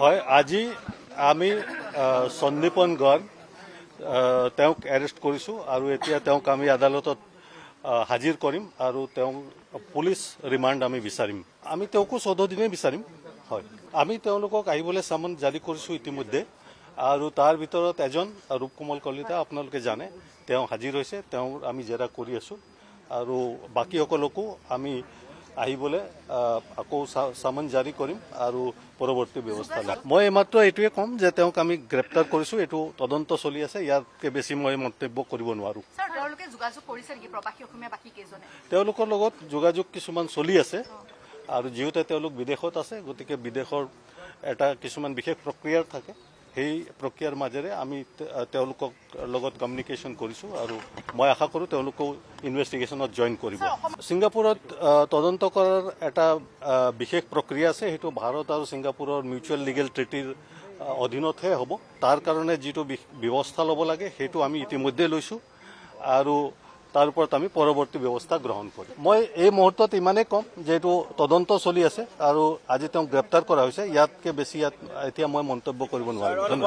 হয়, আজি আমি সন্দীপন গড় তেওঁক এৰেষ্ট কৰিছোঁ আৰু এতিয়া তেওঁক আমি আদালতত হাজিৰ কৰিম আৰু তেওঁক পুলিচ ৰিমাণ্ড আমি বিচাৰিম। আমি তেওঁকো চৈধ্য দিনেই বিচাৰিম, হয়। আমি তেওঁলোকক আহিবলৈ চামন জাৰি কৰিছোঁ ইতিমধ্যে আৰু তাৰ ভিতৰত এজন ৰূপকমল কলিতা আপোনালোকে জানে, তেওঁ হাজিৰ হৈছে তেওঁ আমি জেৰা কৰি আছোঁ। আৰু বাকীসকলকো আমি আহিবলৈ আহ, আকৌ চামন জাৰি কৰিম আৰু পৰৱৰ্তী ব্যৱস্থা ল'ম। মই এইমাত্ৰ এইটোৱে ক'ম যে তেওঁক আমি গ্ৰেপ্তাৰ কৰিছোঁ এইটো তদন্ত চলি আছে ইয়াতকৈ বেছি মই মন্তব্য কৰিব নোৱাৰোঁ। তেওঁলোকৰ লগত যোগাযোগ কিছুমান চলি আছে আৰু যিহেতু তেওঁলোক বিদেশত আছে গতিকে বিদেশৰ এটা কিছুমান বিশেষ প্ৰক্ৰিয়াৰ থাকে। সেই প্ৰক্ৰিয়াৰ মাজেৰে আমি তেওঁলোকক লগত কমিউনিকেশ্যন কৰিছোঁ আৰু মই আশা কৰোঁ তেওঁলোকেও ইনভেষ্টিগেশ্যনত জইন কৰিব। ছিংগাপুৰত তদন্ত কৰাৰ এটা বিশেষ প্ৰক্ৰিয়া আছে সেইটো ভাৰত আৰু ছিংগাপুৰৰ মিউচুৱেল লিগেল ট্ৰিটিৰ অধীনতহে হ'ব। তাৰ কাৰণে যিটো ব্যৱস্থা ল'ব লাগে সেইটো আমি ইতিমধ্যে লৈছোঁ। আৰু তাৰ ওপৰত আমি পৰৱৰ্তী ব্যৱস্থা গ্ৰহণ কৰিম মই এই মুহূৰ্তত ইমানেই ক'ম যে এইটো তদন্ত চলি আছে আৰু আজি তেওঁক গ্ৰেপ্তাৰ কৰা হৈছে, ইয়াতকৈ বেছি ইয়াত এতিয়া মই মন্তব্য কৰিব নোৱাৰিম।